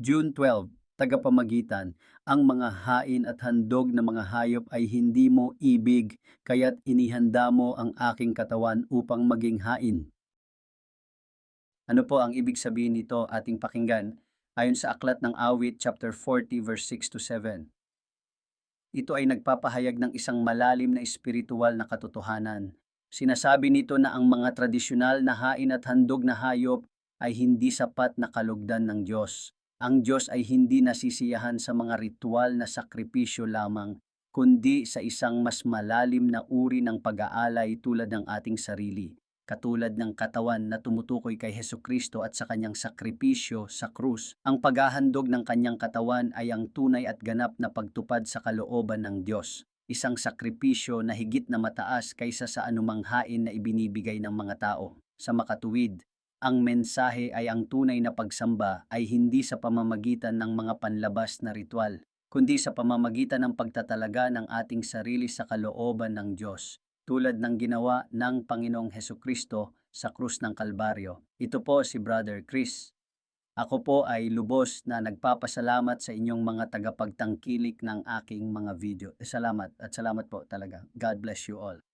June 12, tagapamagitan, ang mga hain at handog ng mga hayop ay hindi mo ibig, kaya't inihanda mo ang aking katawan upang maging hain. Ano po ang ibig sabihin nito ating pakinggan ayon sa aklat ng awit chapter 40 verse 6 to 7. Ito ay nagpapahayag ng isang malalim na espiritual na katotohanan. Sinasabi nito na ang mga tradisyonal na hain at handog na hayop ay hindi sapat na kalugdan ng Diyos. Ang Diyos ay hindi nasisiyahan sa mga ritual na sakripisyo lamang, kundi sa isang mas malalim na uri ng pag-aalay tulad ng ating sarili, katulad ng katawan na tumutukoy kay Heso Kristo at sa kanyang sakripisyo sa krus. Ang paghahandog ng kanyang katawan ay ang tunay at ganap na pagtupad sa kalooban ng Diyos, isang sakripisyo na higit na mataas kaysa sa anumang hain na ibinibigay ng mga tao. Sa makatuwid, ang mensahe ay ang tunay na pagsamba ay hindi sa pamamagitan ng mga panlabas na ritual, kundi sa pamamagitan ng pagtatalaga ng ating sarili sa kalooban ng Diyos, tulad ng ginawa ng Panginoong Heso Kristo sa krus ng Kalbaryo. Ito po si Brother Chris. Ako po ay lubos na nagpapasalamat sa inyong mga tagapagtangkilik ng aking mga video. Salamat at salamat po talaga. God bless you all.